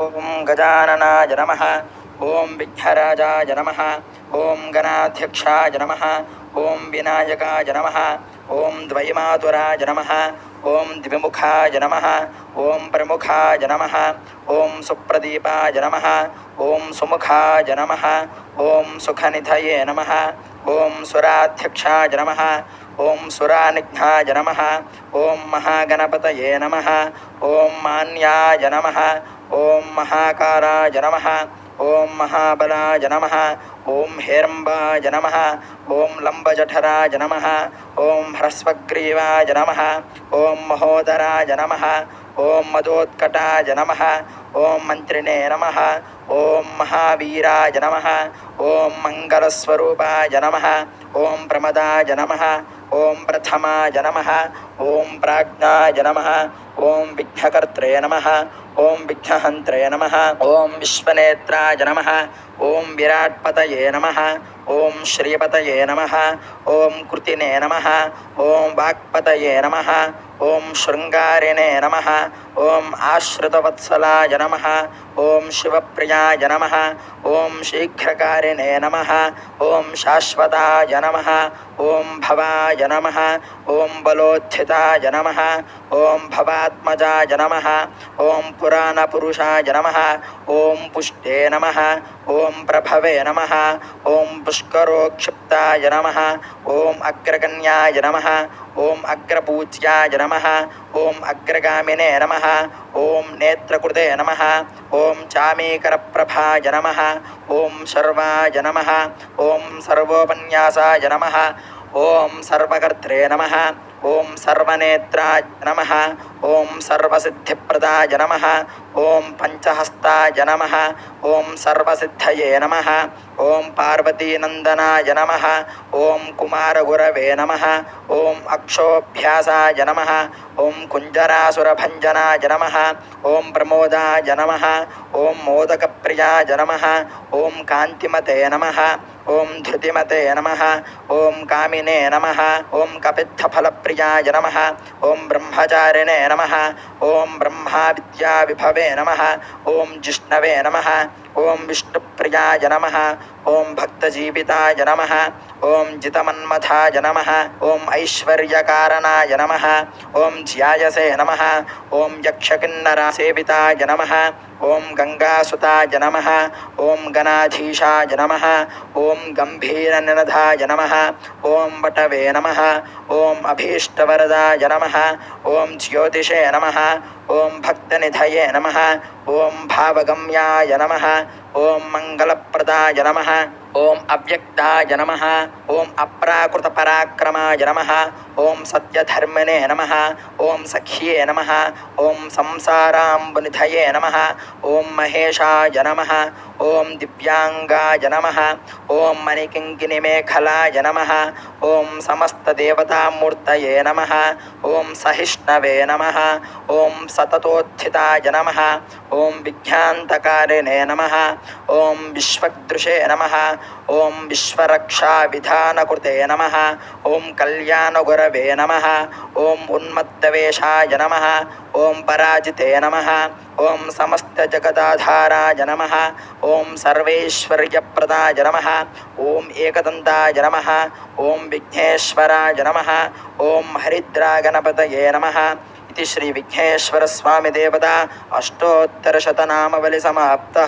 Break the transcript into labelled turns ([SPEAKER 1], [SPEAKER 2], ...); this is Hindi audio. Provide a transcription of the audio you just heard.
[SPEAKER 1] ओं गजाननाय नमः ओम विघ्नराजाय नमः ॐ गणाध्यक्षाय नमः ॐ विनायकाय नमः ॐ द्वैमातुराय नमः ॐ द्विमुखाय नमः ॐ प्रमुखाय नमः ओं सुप्रदीपाय नमः ओं सुमुखाय नमः ॐ सुखनिधये नमः ॐ सुराध्यक्षाय नमः ॐ सुरानिघ्नाय नमः ओं महागणपतये नमः ॐ मान्याय नमः ओम महाकाराय जनम ओम महाबलाय नमः ओम हेरम्बाय नमः ओम लम्बजठराय नमः ओम ह्रस्वग्रीवाय नमः ओम महोदराय नमः ओम मदोत्कटाय नमः ओम मन्त्रिणे नम ओम महावीराय नमः ओम मङ्गलस्वरूपाय नमः ओम प्रमदाय नमः ओम प्रथमाय नमः ओम प्राज्ञाय नमः ओम विघ्नकर्त्रे नम ओम विघ्नहन्त्रय नम। ओं विश्वनेत्राय नम। ओं विराटपत नम। ओं श्रीपत नम। ओं कृतिने नम। ओं वाक्पत नम। ओम शृङ्गारिणे नम ओं आश्रितवत्सलाय नम ओं शिवप्रियाय नम ओं शीघ्रकारिणे नम ओं शाश्वताय नम ओं भवाय नम ओं बलोत्थिताय नम ओं भवात्मजा नम ओं पुराणपुरुषाय नम ओं पुष्टे नम ओं प्रभवे नम ओं पुष्करोक्षिप्ताय नम ओं अग्रगण्याय नम ओम अग्रपूज्याय नमः। ओम अग्रगामिने नमः। ओम नेत्रकृते नमः। ओम चामीकरप्रभाय नमः। ओम शर्वाय नमः। ओम सर्वोपन्यासाय नमः। ओम सर्वकर्त्रे नमः। ओम सर्वनेत्राय नमः ओम सर्वसिद्धिप्रदाय नमः ओम पंचहस्ताय नमः ओम सर्वसिद्धये नमः ओम पार्वती नंदनाय नमः ओम कुमार गुरवे नमः ओम अक्षोभ्यासाय नमः ॐ कुञ्जरासुरभञ्जनाय नमः ओम प्रमोदाय नमः ॐ मोदकप्रियाय नमः ओम कांतिमते नमः ओम धृतिमते नम ओं कामिने नम ओं कपित्थफल प्रियाय नम ओं ब्रह्मचारिणे नम ओं ब्रह्मा विद्या ब्रह्माविद्याविभवे नम ओं जिष्णवे नम ओं विष्णुप्रियाय नम ओं भक्तजीविताय नम ओम जितमन्मथाय नमः ॐ ऐश्वर्यकारणाय नमः ॐ ज्यायसे नमः ॐ यक्षकिन्नरासेविताय नमः ॐ गङ्गासुताय नमः गणाधीशा गणाधीशाय नमः ॐ गम्भीरनिनधाय नमः ॐ वटवे नमः ओं अभीष्टवरदाय नमः ॐ ज्योतिषे नमः ॐ भक्तनिधये नमः ओं भावगम्याय नमः ओं मंगलप्रदाय नमः ॐ अव्यक्ताय नमः ॐ अप्राकृतपराक्रमाय नमः ॐ सत्यधर्मणे नम ओम सख्ये नम ॐ संसाराबुनिध नम ॐ महेशा नमः दिव्यांगा दिव्याङ्गाय नमः ॐ मणिकिङ्किनिमेखलाय जनम ओम समस्तदेवतामूर्तये नम ओम सहिष्णवे नम ओम सततोत्थिता जनम ओम विज्ञातकारिणे नम ओम विश्वदृशे नमः ఓం విశ్వరక్షా విధానకృతే నమ. ఓం కళ్యాణగురవే నమ. ఓం ఉన్మత్తవేషాయ నమ. ఓం పరాజితే నమ. ఓం సమస్తజగదాధారాయ నమ. ఓం సర్వేశ్వర్యప్రదాయ నమ. ఓం ఏకదంతాయ నమ. ఓం విఘ్నేశ్వరాయ నమ. ఓం హరిద్రాగణపతయే నమ. ఇది శ్రీ విఘ్నేశ్వర స్వామి దేవత అష్టోత్తరశతనామవలి సమాప్త.